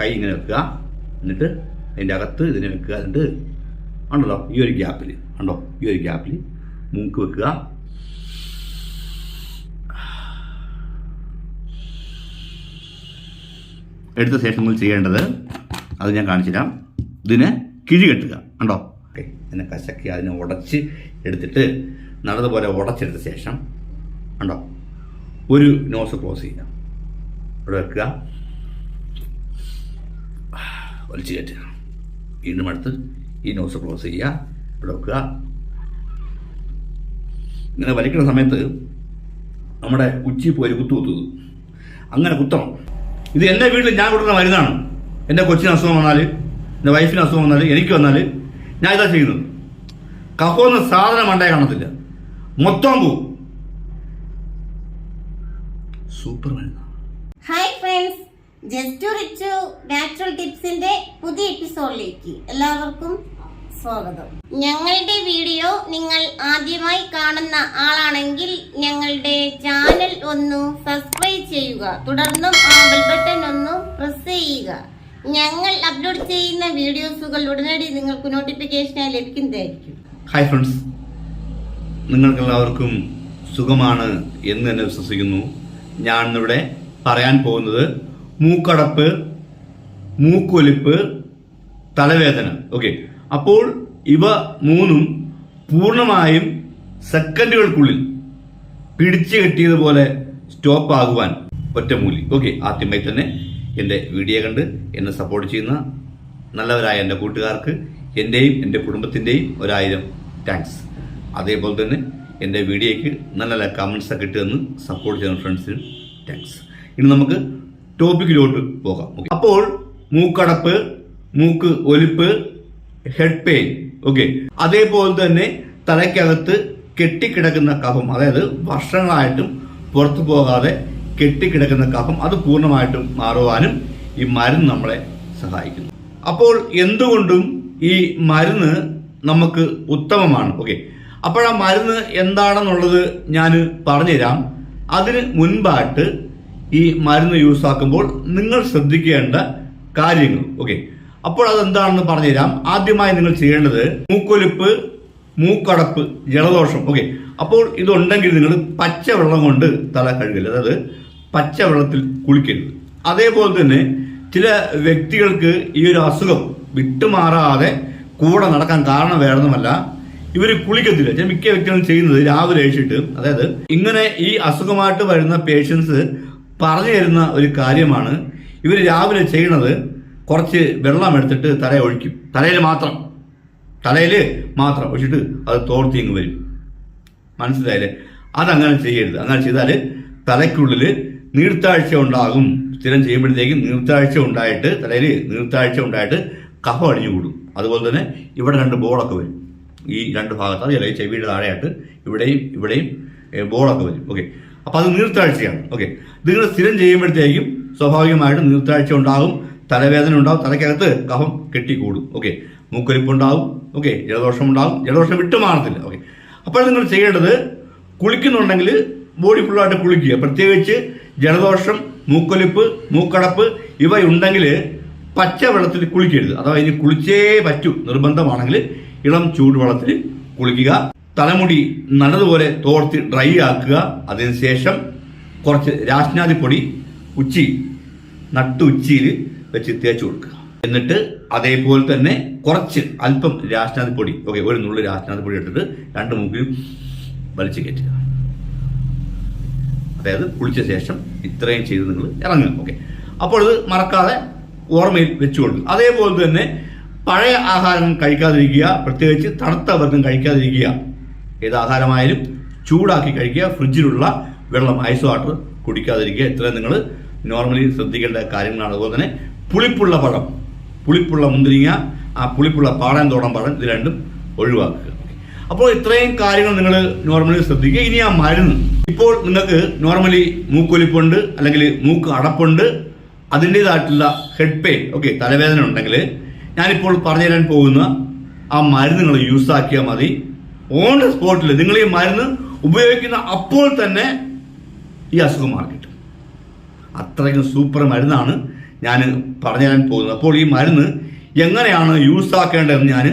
കൈ ഇങ്ങനെ വെക്കുക. എന്നിട്ട് അതിന്റെ അകത്ത് ഇതിനെ വെക്കുക. എന്നിട്ട് ഉണ്ടല്ലോ ഈ ഒരു ഗ്യാപ്പിൽ ഉണ്ടോ ഈ ഒരു ഗ്യാപ്പിൽ മൂക്ക് വെക്കുക. എടുത്ത ശേഷം നിങ്ങൾ ചെയ്യേണ്ടത് അത് ഞാൻ കാണിച്ചു തരാം. ഇതിനെ കിഴി കെട്ടുക. ഉണ്ടോ ഓക്കെ. ഇതിനെ കശക്കി അതിനെ ഉടച്ച് എടുത്തിട്ട് നല്ലതുപോലെ ഉടച്ചെടുത്ത ശേഷം ഉണ്ടോ ഒരു നോസ് ക്ലോസ് ചെയ്യുക. ഇവിടെ വെക്കുക. വലിച്ചു കയറ്റുക വീണ്ടും അടുത്ത് ഈ നോസ് ക്ലോസ് ചെയ്യുക ഇവിടെ വെക്കുക. ഇങ്ങനെ വലിക്കുന്ന സമയത്ത് നമ്മുടെ ഉച്ചി പോയി കുത്തു കുത്തുന്നത് അങ്ങനെ കുത്തണം. ഇത് എന്റെ വീട്ടിൽ ഞാൻ കൊടുക്കുന്ന മരുന്നാണ്. എന്റെ കൊച്ചിന് അസുഖം വന്നാൽ എന്റെ വൈഫിന് അസുഖം വന്നാൽ എനിക്ക് വന്നാൽ ഞാൻ ഇതാ ചെയ്യുന്നത്. കഫമെന്ന സാധനം മണ്ടേ കാണത്തില്ല. മൊത്തം പോവും. സൂപ്പർ മരുന്നാണ്. Hi friends just Richu natural ടിപ്സിന്റെ പുതിയ എപ്പിസോഡിലേക്ക് എല്ലാവർക്കും സ്വാഗതം. ഞങ്ങളുടെ വീഡിയോ നിങ്ങൾ ആദ്യമായി കാണുന്ന ആളാണെങ്കിൽ ഞങ്ങളുടെ ചാനൽ ഒന്ന് സബ്സ്ക്രൈബ് ചെയ്യുക. തുടർന്നും ആ ബെൽ ബട്ടൺ ഒന്ന് പ്രസ് ചെയ്യുക. ഞങ്ങൾ അപ്ലോഡ് ചെയ്യുന്ന വീഡിയോസുകൾ ഉടനടി നിങ്ങൾക്ക് നോട്ടിഫിക്കേഷനായി ലഭിക്കുന്നതായിരിക്കും. ഹായ് ഫ്രണ്ട്സ് നിങ്ങൾക്കെല്ലാവർക്കും സുഖമാണ് എന്ന് തന്നെ വിശ്വസിക്കുന്നു. ഞാൻ ഇവിടെ പറയാൻ പോകുന്നത് മൂക്കടപ്പ് മൂക്കൊലിപ്പ് തലവേദന. ഓക്കെ അപ്പോൾ ഇവ മൂന്നും പൂർണമായും സെക്കൻഡുകൾക്കുള്ളിൽ പിടിച്ചു കെട്ടിയതുപോലെ സ്റ്റോപ്പ് ആകുവാൻ ഒറ്റമൂലി ഓക്കെ ആദ്യമായി തന്നെ എന്റെ വീഡിയോ കണ്ട് എന്നെ സപ്പോർട്ട് ചെയ്യുന്ന നല്ലവരായ എന്റെ കൂട്ടുകാർക്ക് എന്റെയും എന്റെ കുടുംബത്തിന്റെയും ഒരായിരം താങ്ക്സ് അതേപോലെ തന്നെ എന്റെ വീഡിയോയ്ക്ക് നല്ല നല്ല കമൻസൊക്കെ ഇട്ടുതന്ന് സപ്പോർട്ട് ചെയ്യുന്ന ഫ്രണ്ട്സിനും താങ്ക്സ് ഇനി നമുക്ക് ടോപ്പിക്കിലോട്ട് പോകാം. അപ്പോൾ മൂക്കടപ്പ് മൂക്ക് ഒലിപ്പ് ഹെഡ് പെയിൻ ഓക്കെ അതേപോലെ തന്നെ തലയ്ക്കകത്ത് കെട്ടിക്കിടക്കുന്ന കഫം അതായത് വർഷങ്ങളായിട്ടും പുറത്തു പോകാതെ കെട്ടിക്കിടക്കുന്ന കഫം അത് പൂർണമായിട്ടും മാറുവാനും ഈ മരുന്ന് നമ്മളെ സഹായിക്കുന്നു. അപ്പോൾ എന്തുകൊണ്ടും ഈ മരുന്ന് നമുക്ക് ഉത്തമമാണ്. ഓക്കെ അപ്പോൾ ആ മരുന്ന് എന്താണെന്നുള്ളത് ഞാൻ പറഞ്ഞുതരാം. അതിന് മുൻപായിട്ട് ഈ മരുന്ന് യൂസ് ആക്കുമ്പോൾ നിങ്ങൾ ശ്രദ്ധിക്കേണ്ട കാര്യങ്ങൾ. ഓക്കെ അപ്പോൾ അതെന്താണെന്ന് പറഞ്ഞുതരാം. ആദ്യമായി നിങ്ങൾ ചെയ്യേണ്ടത് മൂക്കൊലിപ്പ് മൂക്കടപ്പ് ജലദോഷം. ഓക്കെ അപ്പോൾ ഇതുണ്ടെങ്കിൽ നിങ്ങൾ പച്ചവെള്ളം കൊണ്ട് തല കഴുകരുത്. അതായത് പച്ചവെള്ളത്തിൽ കുളിക്കരുത്. അതേപോലെ തന്നെ ചില വ്യക്തികൾക്ക് ഈ ഒരു അസുഖം വിട്ടുമാറാതെ കൂടെ നടക്കാൻ കാരണം വേണമെന്നല്ല ഇവർ കുളിക്കത്തില്ല. ചില മിക്ക വ്യക്തികളും ചെയ്യുന്നത് രാവിലെ കഴിച്ചിട്ട് അതായത് ഇങ്ങനെ ഈ അസുഖമായിട്ട് വരുന്ന പേഷ്യൻസ് പറഞ്ഞു തരുന്ന ഒരു കാര്യമാണ് ഇവർ രാവിലെ ചെയ്യണത് കുറച്ച് വെള്ളം എടുത്തിട്ട് തല ഒഴിക്കും. തലയിൽ മാത്രം. തലയിൽ മാത്രം. ഒഴിച്ചിട്ട് അത് തോർത്തി ഇങ്ങ് വരും. മനസ്സിലായില്ലേ? അതങ്ങനെ ചെയ്യരുത്. അങ്ങനെ ചെയ്താൽ തലയ്ക്കുള്ളിൽ നീർത്താഴ്ച ഉണ്ടാകും. സ്ഥിരം ചെയ്യുമ്പോഴത്തേക്കും നീർത്താഴ്ച ഉണ്ടായിട്ട് തലയിൽ നീർത്താഴ്ച ഉണ്ടായിട്ട് കഫം അടിഞ്ഞു കൂടും. അതുപോലെ തന്നെ ഇവിടെ രണ്ട് ബോളൊക്കെ വരും. ഈ രണ്ട് ഭാഗത്ത് ഈ ചെവിയുടെ താഴെയായിട്ട് ഇവിടെയും ഇവിടെയും ബോളൊക്കെ വരും. ഓക്കെ. അപ്പോൾ അത് നീർത്താഴ്ചയാണ്. ഓക്കെ. നിങ്ങൾ സ്ഥിരം ചെയ്യുമ്പോഴത്തേക്കും സ്വാഭാവികമായിട്ടും നീർത്താഴ്ച ഉണ്ടാകും തലവേദന ഉണ്ടാവും തലയ്ക്കകത്ത് കഫം കെട്ടിക്കൂടും. ഓക്കെ. മൂക്കൊലിപ്പുണ്ടാവും ഓക്കെ. ജലദോഷം ഉണ്ടാവും ജലദോഷം വിട്ടു മാറത്തില്ല. ഓക്കെ. അപ്പോൾ നിങ്ങൾ ചെയ്യേണ്ടത് കുളിക്കുന്നുണ്ടെങ്കിൽ ബോഡി ഫുള്ളായിട്ട് കുളിക്കുക. പ്രത്യേകിച്ച് ജലദോഷം മൂക്കൊലിപ്പ് മൂക്കടപ്പ് ഇവയുണ്ടെങ്കിൽ പച്ച വെള്ളത്തിൽ കുളിക്കരുത്. അഥവാ ഇനി കുളിച്ചേ പറ്റൂ. നിർബന്ധമാണെങ്കിൽ ഇളം ചൂടുവെള്ളത്തിൽ കുളിക്കുക. തലമുടി നല്ലതുപോലെ തോർത്തി ഡ്രൈ ആക്കുക. അതിനുശേഷം കുറച്ച് രാഷ്നാദിപ്പൊടി ഉച്ചി നട്ടു ഉച്ചിയിൽ വെച്ച് തേച്ച് കൊടുക്കുക. എന്നിട്ട് അതേപോലെ തന്നെ കുറച്ച് അല്പം രാജ്ഞാതിപ്പൊടി ഓക്കെ ഒരു നുള്ളു രാജ്ഞാതിപ്പൊടി എടുത്തിട്ട് രണ്ട് മൂക്കിലും വലിച്ചു കയറ്റുക. അതായത് കുളിച്ച ശേഷം ഇത്രയും ചെയ്ത് നിങ്ങൾ ഇറങ്ങുക. ഓക്കെ. അപ്പോൾ ഇത് മറക്കാതെ ഓർമ്മയിൽ വെച്ചു കൊടുക്കുക. അതേപോലെ തന്നെ പഴയ ആഹാരം കഴിക്കാതിരിക്കുക. പ്രത്യേകിച്ച് തണുത്ത വർഗം കഴിക്കാതിരിക്കുക. ഏത് ആഹാരമായാലും ചൂടാക്കി കഴിക്കുക ഫ്രിഡ്ജിലുള്ള വെള്ളം ഐസ് വാട്ടർ കുടിക്കാതിരിക്കുക. ഇത്രയും നിങ്ങൾ നോർമലി ശ്രദ്ധിക്കേണ്ട കാര്യങ്ങളാണ്. അതുപോലെ തന്നെ പുളിപ്പുള്ള പഴം പുളിപ്പുള്ള മുന്തിരിങ്ങ ആ പുളിപ്പുള്ള പാടൻ തോടം പഴം ഇത് രണ്ടും ഒഴിവാക്കുക. അപ്പോൾ ഇത്രയും കാര്യങ്ങൾ നിങ്ങൾ നോർമലി ശ്രദ്ധിക്കുക. ഇനി ആ മരുന്ന്. ഇപ്പോൾ നിങ്ങൾക്ക് നോർമലി മൂക്കൊലിപ്പുണ്ട് അല്ലെങ്കിൽ മൂക്ക് അടപ്പുണ്ട്. അതിന്റെതായിട്ടുള്ള ഹെഡ് പെയിൻ ഓക്കെ തലവേദന ഉണ്ടെങ്കിൽ ഞാനിപ്പോൾ പറഞ്ഞു തരാൻ പോകുന്ന ആ മരുന്ന് നിങ്ങൾ യൂസ് ആക്കിയാൽ മതി. ഓൺ ദ സ്പോട്ടിൽ നിങ്ങൾ ഈ മരുന്ന് ഉപയോഗിക്കുന്ന അപ്പോൾ തന്നെ ഈ അസുഖം മാറി കിട്ടും അത്രയ്ക്കും സൂപ്പർ മരുന്നാണ് ഞാൻ പറഞ്ഞു തരാൻ പോകുന്നത്. അപ്പോൾ ഈ മരുന്ന് എങ്ങനെയാണ് യൂസ് ആക്കേണ്ടതെന്ന് ഞാൻ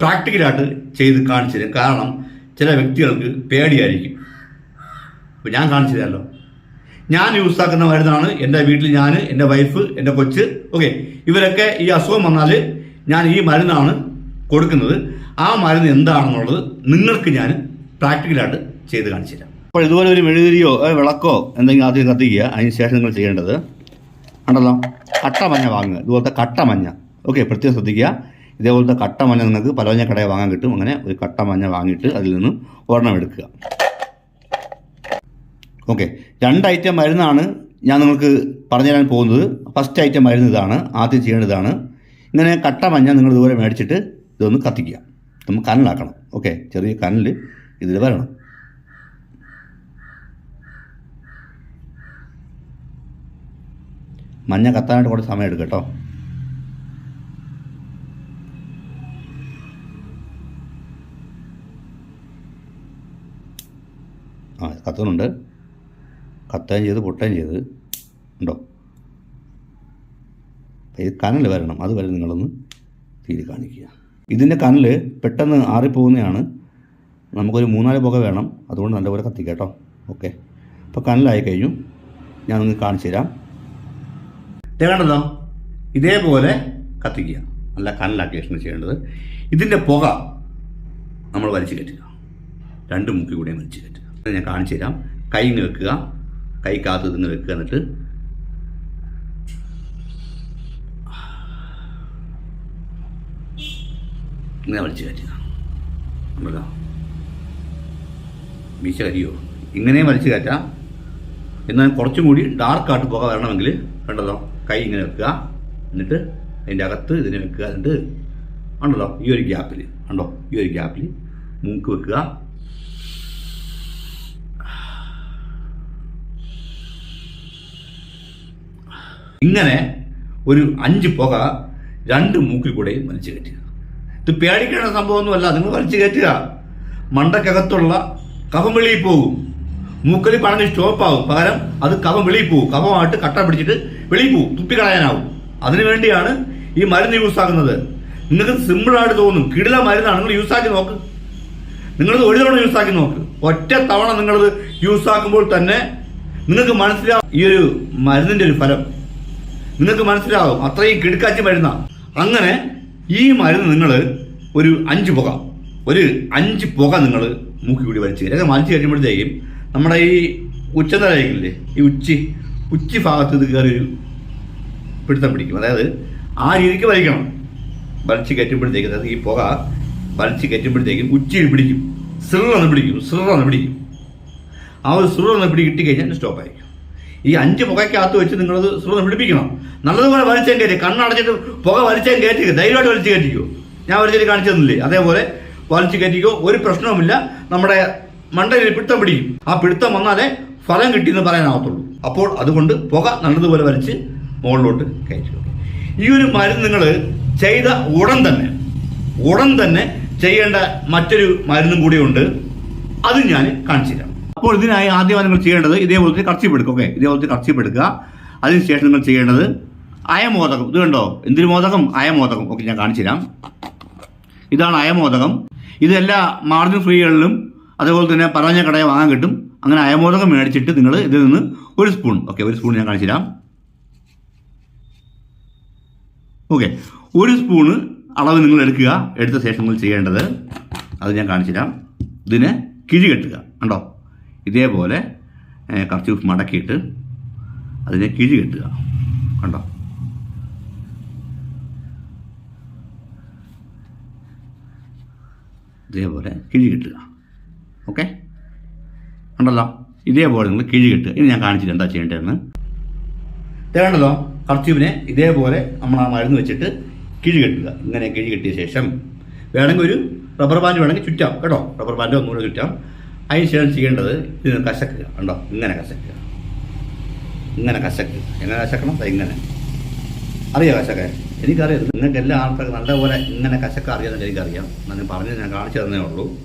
പ്രാക്ടിക്കലായിട്ട് ചെയ്ത് കാണിച്ചു തരും. കാരണം ചില വ്യക്തികൾക്ക് പേടിയായിരിക്കും. അപ്പോൾ ഞാൻ കാണിച്ചു തരാമല്ലോ ഞാൻ യൂസ് ആക്കുന്ന മരുന്നാണ് എന്റെ വീട്ടിൽ ഞാൻ എന്റെ വൈഫ് എന്റെ കൊച്ച്. ഓക്കെ ഇവരൊക്കെ ഈ അസുഖം വന്നാൽ ഞാൻ ഈ മരുന്നാണ് കൊടുക്കുന്നത് ആ മരുന്ന് എന്താണെന്നുള്ളത് നിങ്ങൾക്ക് ഞാൻ പ്രാക്ടിക്കലായിട്ട് ചെയ്ത് കാണിച്ചു തരാം. അപ്പോൾ ഇതുപോലെ ഒരു മെഴുകുതിരിയോ വിളക്കോ എന്തെങ്കിലും ആദ്യം കത്തിക്കുക. അതിന് ശേഷം നിങ്ങൾ ചെയ്യേണ്ടത് ഉണ്ടല്ലോ? കട്ട മഞ്ഞ വാങ്ങുക. ഇതുപോലത്തെ കട്ടമഞ്ഞ ഓക്കെ പ്രത്യേകം ശ്രദ്ധിക്കുക. ഇതേപോലത്തെ കട്ടമഞ്ഞ നിങ്ങൾക്ക് പലവഞ്ഞ കടയിൽ വാങ്ങാൻ കിട്ടും. അങ്ങനെ ഒരു കട്ടമഞ്ഞ വാങ്ങിയിട്ട് അതിൽ നിന്ന് ഒരെണ്ണം എടുക്കുക. ഓക്കെ രണ്ട് ഐറ്റം മരുന്നാണ് ഞാൻ നിങ്ങൾക്ക് പറഞ്ഞു തരാൻ പോകുന്നത്. ഫസ്റ്റ് ഐറ്റം മരുന്ന് ഇതാണ്. ആദ്യം ചെയ്യേണ്ടതാണ്. ഇങ്ങനെ കട്ട മഞ്ഞ നിങ്ങൾ ഇതുപോലെ മേടിച്ചിട്ട് ഇതൊന്ന് കത്തിക്കുക. നമ്മൾ കനലാക്കണം. ഓക്കെ ചെറിയ കനൽ ഇതിൽ വരണം. മഞ്ഞ കത്താനായിട്ട് കുറച്ച് സമയം എടുക്കും കേട്ടോ. ആ കത്തുന്നുണ്ട്. കത്തുകയും ചെയ്ത് പൊട്ടുകയും ചെയ്ത്. ഉണ്ടോ? ഇത് കനൽ വരണം. അതുവരെ നിങ്ങളൊന്ന് തീരെ കാണിക്കുക. ഇതിന്റെ കനൽ പെട്ടെന്ന് ആറിപ്പോകുന്നതാണ്. നമുക്കൊരു മൂന്നാൽ പുക വേണം. അതുകൊണ്ട് നല്ലപോലെ കത്തിക്കുക കേട്ടോ. ഓക്കെ. അപ്പോൾ കനലായി കഴിഞ്ഞു. ഞാൻ നിങ്ങൾക്ക് കാണിച്ചു തരാം. തേണ്ടതോ ഇതേപോലെ കത്തിക്കുക. നല്ല കനലാക്കി ഭക്ഷണം ചെയ്യേണ്ടത്. ഇതിന്റെ പുക നമ്മൾ വലിച്ചു കയറ്റുക. രണ്ട് മുക്കി കൂടെയും വലിച്ചു കയറ്റുക. ഞാൻ കാണിച്ചു തരാം. കൈ നിൽക്കുക വെക്കുക. കൈ കാത്ത് വെക്കുക എന്നിട്ട് ഇങ്ങനെ വലിച്ചു കയറ്റുക. ഉണ്ടല്ലോ? മീശ കരിയോ? ഇങ്ങനെയും വലിച്ചു കയറ്റാം. എന്നാൽ കുറച്ചും കൂടി ഡാർക്കായിട്ട് പുക വരണമെങ്കിൽ കണ്ടല്ലോ? കൈ ഇങ്ങനെ വെക്കുക. എന്നിട്ട് അതിന്റെ അകത്ത് ഇതിനെ വെക്കുക. എന്നിട്ട് ഉണ്ടല്ലോ ഈ ഒരു ഗ്യാപ്പിൽ ഉണ്ടോ ഈ ഒരു ഗ്യാപ്പിൽ മൂക്ക് വെക്കുക. ഇങ്ങനെ ഒരു അഞ്ച് പുക രണ്ട് മൂക്കിൽ കൂടെയും വലിച്ചു കയറ്റുക. ഇത് പേടിക്കേണ്ട സംഭവമൊന്നുമല്ല. നിങ്ങൾ വലിച്ചു കയറ്റുക. മണ്ടക്കകത്തുള്ള കഫം വെളിയിൽ പോകും. മൂക്കലി പണഞ്ഞ് സ്റ്റോപ്പാവും പകരം അത് കഫം വെളിയിൽ പോകും. കഫമായിട്ട് കട്ട പിടിച്ചിട്ട് വെളിയിൽ പോകും. തുപ്പിക്കളയാനാവും അതിനു വേണ്ടിയാണ് ഈ മരുന്ന് യൂസ് ആക്കുന്നത്. നിങ്ങൾക്ക് സിമ്പിളായിട്ട് തോന്നും. കിടില മരുന്നാണ് നിങ്ങൾ യൂസ് ആക്കി നോക്ക്. നിങ്ങളത് ഒരു തവണ യൂസ് ആക്കി നോക്ക്. ഒറ്റ തവണ നിങ്ങളത് യൂസ് ആക്കുമ്പോൾ തന്നെ നിങ്ങൾക്ക് മനസ്സിലാവും ഈ ഒരു മരുന്നിന്റെ ഒരു ഫലം. നിങ്ങൾക്ക് മനസ്സിലാവും. അത്രയും കിടുക്കാച്ചി മരുന്നാണ് അങ്ങനെ ഈ മരുന്ന് നിങ്ങൾ ഒരു അഞ്ച് പുക ഒരു അഞ്ച് പുക നിങ്ങൾ മൂക്കി കൂടി വലിച്ചു കയറി വലിച്ചു കഴിയുമ്പോഴത്തേക്കും നമ്മുടെ ഈ ഉച്ചനിലയില്ലേ ഈ ഉച്ചി ഉച്ചി ഭാഗത്ത് ഇത് കയറി പിടുത്തം പിടിക്കും. അതായത് ആ രീതിക്ക് വലിക്കണം. വലിച്ച് കയറ്റുമ്പോഴത്തേക്കും അതായത് ഈ പുക വലിച്ച് കയറ്റുമ്പോഴത്തേക്കും ഉച്ചിയിൽ പിടിക്കും. സിറന്ന് പിടിക്കും സിറന്ന് പിടിക്കും. ആ ഒരു സിറന്ന് പിടി കിട്ടിക്കഴിഞ്ഞാൽ സ്റ്റോപ്പായിരിക്കും. ഈ അഞ്ച് പുകയ്ക്കകത്ത് വെച്ച് നിങ്ങളത് സിറന്ന് പിടിപ്പിക്കണം. നല്ലതുപോലെ വലിച്ചേം കയറ്റി കണ്ണടച്ചിട്ട് പുക വലിച്ചേം കയറ്റിക്കോ ധൈര്യമായിട്ട് വലിച്ചു കയറ്റിക്കോ. ഞാൻ വലിച്ചിട്ട് കാണിച്ചു തന്നില്ലേ അതേപോലെ വലിച്ചു കയറ്റിക്കോ. ഒരു പ്രശ്നവുമില്ല. നമ്മുടെ മണ്ടയിൽ പിടുത്തം പിടിക്കും. ആ പിടുത്തം വന്നാലേ ഫലം കിട്ടിയെന്ന് പറയാനാവത്തുള്ളൂ. അപ്പോൾ അതുകൊണ്ട് പുക നല്ലതുപോലെ വലിച്ച് മുകളിലോട്ട് കയറ്റി ഈ ഒരു മരുന്ന് നിങ്ങൾ ചെയ്ത ഉടൻ തന്നെ ഉടൻ തന്നെ ചെയ്യേണ്ട മറ്റൊരു മരുന്നും കൂടിയുണ്ട് അത് ഞാൻ കാണിച്ചു തരാം. അപ്പോൾ ഇതിനായി ആദ്യമായി നിങ്ങൾ ചെയ്യേണ്ടത് ഇതേപോലത്തെ കർച്ചിപ്പെടുക്കും ഓക്കെ? ഇതേപോലത്തെ കർച്ചിപ്പെടുക്കുക അതിനുശേഷം നിങ്ങൾ ചെയ്യേണ്ടത് അയമോദകം. ഇത് കണ്ടോ? എന്തൊരു മോദകം? അയമോദകം. ഓക്കെ ഞാൻ കാണിച്ചു തരാം. ഇതാണ് അയമോദകം. ഇതെല്ലാ മാർജിൻ ഫ്രീകളിലും അതേപോലെ തന്നെ പറഞ്ഞ കടയെ വാങ്ങാൻ കിട്ടും. അങ്ങനെ അയമോദകം മേടിച്ചിട്ട് നിങ്ങൾ ഇതിൽ നിന്ന് ഒരു സ്പൂൺ ഓക്കെ ഒരു സ്പൂൺ ഞാൻ കാണിച്ചു തരാം. ഓക്കെ ഒരു സ്പൂണ് അളവ് നിങ്ങൾ എടുക്കുക. എടുത്ത ശേഷം നിങ്ങൾ ചെയ്യേണ്ടത് അത് ഞാൻ കാണിച്ചു തരാം. ഇതിനെ കിഴി കെട്ടുക. കണ്ടോ? ഇതേപോലെ കർച്ചൂഫ് മടക്കിയിട്ട് അതിനെ കിഴി കെട്ടുക. കണ്ടോ? ഇതേപോലെ കിഴി കിട്ടുക. ഓക്കെ ഉണ്ടല്ലോ ഇതേപോലെ നിങ്ങൾ കിഴി കിട്ടുക. ഇനി ഞാൻ കാണിച്ചിട്ട് എന്താ ചെയ്യേണ്ടതെന്ന്. തേണ്ടല്ലോ കർച്ചൂബിനെ ഇതേപോലെ നമ്മൾ ആ മരുന്ന് വെച്ചിട്ട് കിഴി കെട്ടുക. ഇങ്ങനെ കിഴി കെട്ടിയ ശേഷം വേണമെങ്കിൽ ഒരു റബ്ബർ ബാൻഡ് വേണമെങ്കിൽ ചുറ്റാം. കേട്ടോ? റബ്ബർ ബാൻഡ് ഒന്നുകൂടെ ചുറ്റാം. അതിന് ശേഷം ചെയ്യേണ്ടത് ഇത് കശക്കുക. ഉണ്ടോ ഇങ്ങനെ കശക്കുക. ഇങ്ങനെ കശക്കുക എങ്ങനെ കശക്കണം? ഇങ്ങനെ. അറിയാം കശക്കാൻ? എനിക്കറിയാം നിങ്ങൾക്ക് എല്ലാ ആൾക്കാർക്കും നല്ലപോലെ ഇങ്ങനെ കശക്ക അറിയാമെന്ന് എനിക്കറിയാം. ഞാൻ പറഞ്ഞ് ഞാൻ കാണിച്ചു തന്നേ ഉള്ളൂ.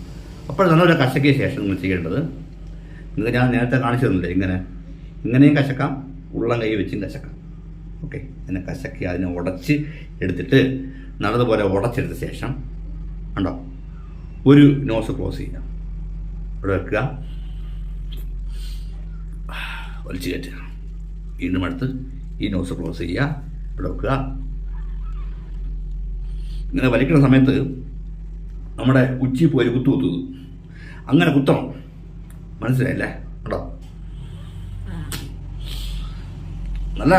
അപ്പോൾ നല്ലൊരു കശക്കിയ ശേഷം നിങ്ങൾ ചെയ്യേണ്ടത്. നിങ്ങൾക്ക് ഞാൻ നേരത്തെ കാണിച്ചു തന്നില്ലേ ഇങ്ങനെ. ഇങ്ങനെയും കശക്കാം ഉള്ളം കൈ വെച്ചും കശക്കാം. ഓക്കെ? അതിനെ കശക്കി അതിനെ ഉടച്ച് എടുത്തിട്ട് നല്ലതുപോലെ ഉടച്ചെടുത്ത ശേഷം ഉണ്ടോ ഒരു നോസ് ക്ലോസ് ചെയ്യാം ഇവിടെ വെക്കുക. വലിച്ചു കയറ്റുക. വീണ്ടും അടുത്ത് ഈ നോസ് ക്ലോസ് ചെയ്യുക. ഇവിടെ വെക്കുക. ഇങ്ങനെ വലിക്കുന്ന സമയത്ത് നമ്മുടെ ഉച്ചി പോയി കുത്തു കുത്തുന്നത് അങ്ങനെ കുത്തണം. മനസ്സിലായില്ലേ? കേട്ടോ നല്ല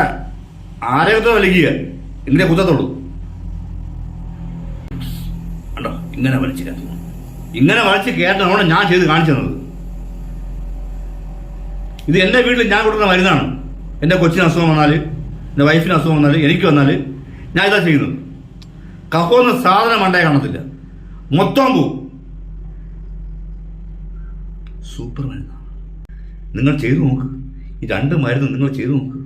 ആരോഗ്യത്തെ വലിക്കുക. ഇങ്ങനെ കുത്തത്തുള്ളൂ. കണ്ടോ? ഇങ്ങനെ വലിച്ചു ഇങ്ങനെ വലിച്ച് കയറ്റണമാണ് ഞാൻ ചെയ്ത് കാണിച്ചു തന്നത് ഇത് എന്റെ വീട്ടിൽ ഞാൻ കൊടുക്കുന്ന മരുന്നാണ്. എന്റെ കൊച്ചിന് അസുഖം വന്നാൽ എന്റെ വൈഫിന് അസുഖം വന്നാൽ എനിക്ക് വന്നാൽ ഞാൻ ഇതാ ചെയ്യുന്നത്. കഫോന്ന് സാധനം മണ്ടേ കാണത്തില്ല. മൊത്തം പോവും. സൂപ്പർ മരുന്ന നിങ്ങൾ ചെയ്തു നോക്ക്. ഈ രണ്ട് മരുന്ന് നിങ്ങൾ ചെയ്തു നോക്ക്.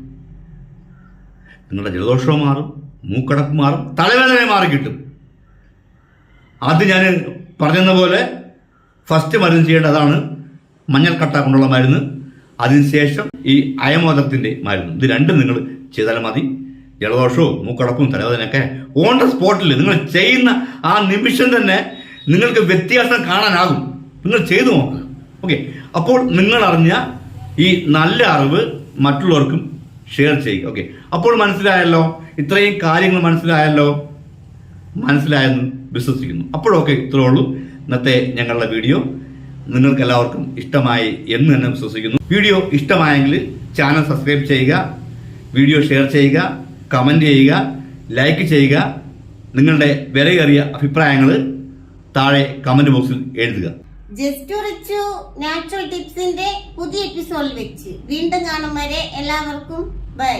നിങ്ങളുടെ ജലദോഷവും മാറും മൂക്കടപ്പ് മാറും തലവേദന മാറി കിട്ടും. അത് ഞാൻ പറഞ്ഞെന്ന പോലെ ഫസ്റ്റ് മരുന്ന് ചെയ്യേണ്ടതാണ് മഞ്ഞൾക്കട്ട കൊണ്ടുള്ള മരുന്ന്. അതിനുശേഷം ഈ അയമോദത്തിന്റെ മരുന്ന്. ഇത് രണ്ടും നിങ്ങൾ ചെയ്താൽ മതി. ജലദോഷവും മൂക്കടപ്പും തലവേദനയൊക്കെ ഓൺ ദ സ്പോട്ടിൽ നിങ്ങൾ ചെയ്യുന്ന ആ നിമിഷം തന്നെ നിങ്ങൾക്ക് വ്യത്യാസം കാണാനാകും. നിങ്ങൾ ചെയ്തു നോക്കുക ഓക്കെ അപ്പോൾ നിങ്ങൾ അറിഞ്ഞ ഈ നല്ല അറിവ് മറ്റുള്ളവർക്കും ഷെയർ ചെയ്യുക. ഓക്കെ അപ്പോൾ മനസ്സിലായല്ലോ? ഇത്രയും കാര്യങ്ങൾ മനസ്സിലായല്ലോ? മനസ്സിലായെന്ന് വിശ്വസിക്കുന്നു. അപ്പോഴൊക്കെ ഇത്രേ ഉള്ളൂ. ഇന്നത്തെ ഞങ്ങളുടെ വീഡിയോ. നിങ്ങൾക്ക് എല്ലാവർക്കും ഇഷ്ടമായി എന്ന് തന്നെ വിശ്വസിക്കുന്നു. വീഡിയോ ഇഷ്ടമായെങ്കിൽ ചാനൽ സബ്സ്ക്രൈബ് ചെയ്യുക. വീഡിയോ ഷെയർ ചെയ്യുക. കമന്റ് ചെയ്യുക ലൈക്ക് ചെയ്യുക നിങ്ങളുടെ വിലയേറിയ അഭിപ്രായങ്ങൾ താഴെ കമന്റ് ബോക്സിൽ എഴുതുക. ജസ്റ്റ് നാച്ചുറൽ ടിപ്സിന്റെ പുതിയ എപ്പിസോഡിൽ വെച്ച്. വീണ്ടും കാണും വരെ എല്ലാവർക്കും. ബൈ